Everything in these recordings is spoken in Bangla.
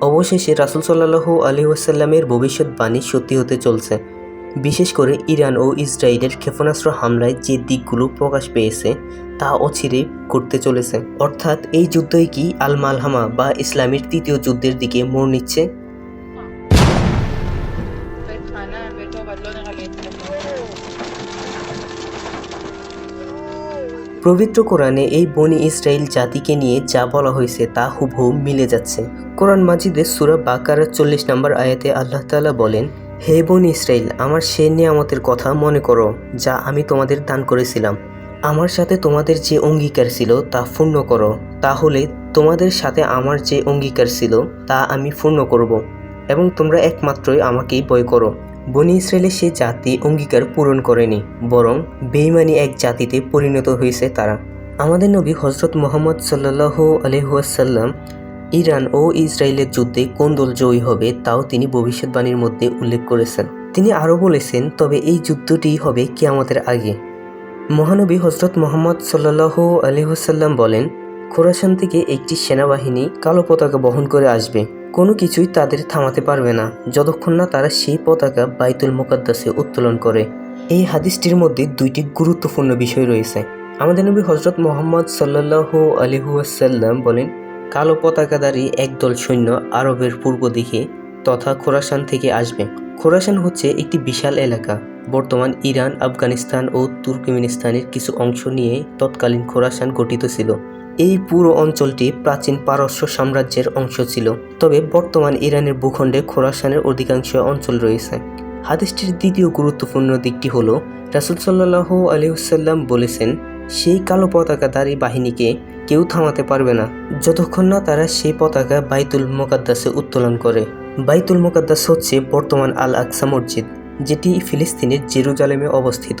অবশেষে রাসুল সাল্লাহু আলী ওয়াসাল্লামের ভবিষ্যৎবাণী সত্যি হতে চলছে। বিশেষ করে ইরান ও ইসরায়েলের ক্ষেপণাস্ত্র হামলায় যে দিকগুলো প্রকাশ পেয়েছে, তা অচিরে করতে চলেছে। অর্থাৎ এই যুদ্ধই কি আল মালহামা বা ইসলামের তৃতীয় যুদ্ধের দিকে মোড় নিচ্ছে? পবিত্র কোরআনে এই বনি ইসরায়েল জাতিকে নিয়ে যা বলা হয়েছে তা হুবহু মিলে যাচ্ছে। কোরআন মাজিদের সুরা বাকারার চল্লিশ নম্বর আয়াতে আল্লাহ তাআলা বলেন, হে বনি ইসরায়েল আমার সে নিয়ামতের কথা মনে করো, যা আমি তোমাদের দান করেছিলাম। আমার সাথে তোমাদের যে অঙ্গীকার ছিল তা পূর্ণ করো। তাহলে তোমাদের সাথে আমার যে অঙ্গীকার ছিল তা আমি পূর্ণ করব এবং তোমরা একমাত্রই আমাকেই ভয় করো। বনি ইসরায়েলের সে জাতি অঙ্গীকার পূরণ করেনি, বরং বেইমানি এক জাতিতে পরিণত হয়েছে তারা। আমাদের নবী হজরত মোহাম্মদ সাল্লাহ আলহাসাল্লাম ইরান ও ইসরায়েলের যুদ্ধে কোন দল জয়ী হবে তাও তিনি ভবিষ্যৎবাণীর মধ্যে উল্লেখ করেছেন। তিনি আরও বলেছেন, তবে এই যুদ্ধটি হবে কিয়ামতের আগে। মহানবী হজরত মোহাম্মদ সাল্লাহ আলহাসাল্লাম বলেন, খোরাসান থেকে একটি সেনাবাহিনী কালো পতাকা বহন করে আসবে। কোনো কিছুই তাদের থামাতে পারবে না। যতক্ষণ না তারা সেই পতাকা বাইতুল মোকাদ্দাসে উত্তোলন করে। এই হাদিসটির মধ্যে দুইটি গুরুত্বপূর্ণ বিষয় রয়েছে। আমাদের নবী হজরত মোহাম্মদ সাল্লাহ আলহুয়াসাল্লাম বলেন, কালো পতাকাধারী একদল সৈন্য আরবের পূর্ব দিকে তথা খোরাসান থেকে আসবে। খোরাসান হচ্ছে একটি বিশাল এলাকা। বর্তমান ইরান, আফগানিস্তান ও তুর্কমেনিস্তানের কিছু অংশ নিয়ে তৎকালীন খোরাসান গঠিত ছিল। এই পুরো অঞ্চলটি প্রাচীন পারস্য সাম্রাজ্যের অংশ ছিল, তবে বর্তমান ইরানের ভূখণ্ডে খোরাসানের অধিকাংশ অঞ্চল রয়েছে। হাদিসটির দ্বিতীয় গুরুত্বপূর্ণ দিকটি হল, রাসুল সাল্লাহ আলিউসাল্লাম বলেছেন, সেই কালো পতাকাধারী বাহিনীকে কেউ থামাতে পারবে না। যতক্ষণ না তারা সেই পতাকা বাইতুল মোকাদ্দাসে উত্তোলন করে। বাইতুল মোকাদ্দাস হচ্ছে বর্তমান আল আকসা মসজিদ, যেটি ফিলিস্তিনের জেরুজালেমে অবস্থিত।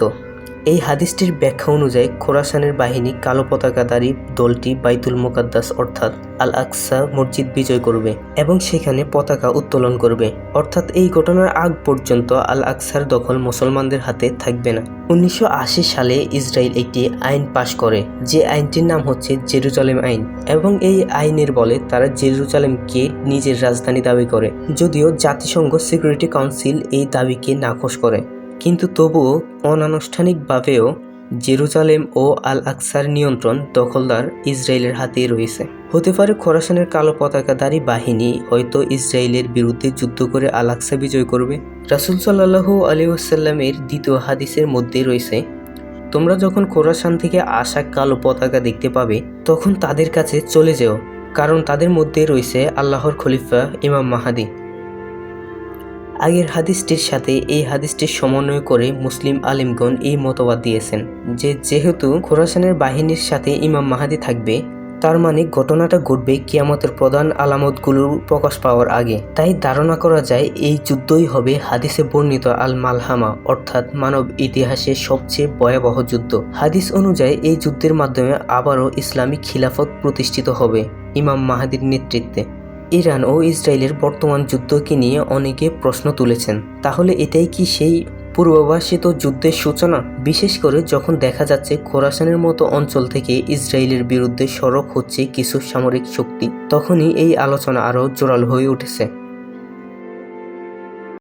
এই হাদিসটির ব্যাখ্যা অনুযায়ী খোরাসানের বাহিনী কালো পতাকাধারী দলটি বাইতুল মোকাদ্দাস, অর্থাৎ আল আকসা মসজিদ বিজয় করবে এবং সেখানে পতাকা উত্তোলন করবে। অর্থাৎ এই ঘটনার আগ পর্যন্ত আল আকসার দখল মুসলমানদের হাতে থাকবে না। উনিশশো আশি সালে ইসরায়েল একটি আইন পাশ করে। যে আইনটির নাম হচ্ছে জেরুজালেম আইন এবং এই আইনের বলে তারা জেরুজালেমকে নিজের রাজধানী দাবি করে। যদিও জাতিসংঘ সিকিউরিটি কাউন্সিল এই দাবিকে নাকচ করে। কিন্তু তবুও অনানুষ্ঠানিকভাবেও জেরুজালেম ও আল আকসার নিয়ন্ত্রণ দখলদার ইসরায়েলের হাতেই রয়েছে। হতে পারে খোরাসানের কালো পতাকাধারী বাহিনী হয়তো ইসরায়েলের বিরুদ্ধে যুদ্ধ করে আল আকসা বিজয় করবে। রাসুল সাল্লাহু আলী ওসাল্লামের দ্বিতীয় হাদিসের মধ্যে রয়েছে, তোমরা যখন খোরাসান থেকে আসা কালো পতাকা দেখতে পাবে, তখন তাদের কাছে চলে যেও, কারণ তাদের মধ্যে রয়েছে আল্লাহর খলিফা ইমাম মাহাদি। আগের হাদিসটির সাথে এই হাদিসটির সমন্বয় করে মুসলিম আলিমগণ এই মতবাদ দিয়েছেন যে যেহেতু খোরাসানের বাহিনীর সাথে ইমাম মাহাদি থাকবে, তার মানে ঘটনাটা ঘটবে কিয়ামতের প্রধান আলামতগুলোর প্রকাশ পাওয়ার আগে। তাই ধারণা করা যায় এই যুদ্ধই হবে হাদিসে বর্ণিত আল মালহামা অর্থাৎ মানব ইতিহাসে সবচেয়ে ভয়াবহ যুদ্ধ। হাদিস অনুযায়ী এই যুদ্ধের মাধ্যমে আবারও ইসলামিক খিলাফত প্রতিষ্ঠিত হবে ইমাম মাহাদির নেতৃত্বে। ইরান ও ইসরায়েলের বর্তমান যুদ্ধকে নিয়ে অনেকে প্রশ্ন তুলেছেন। তাহলে এটাই কি সেই পূর্বাভাসিত যুদ্ধের সূচনা? বিশেষ করে যখন দেখা যাচ্ছে খোরাসানের মতো অঞ্চল থেকে ইসরায়েলের বিরুদ্ধে সড়ক হচ্ছে কিছু সামরিক শক্তি, তখনই এই আলোচনা আরও জোরাল হয়ে উঠেছে।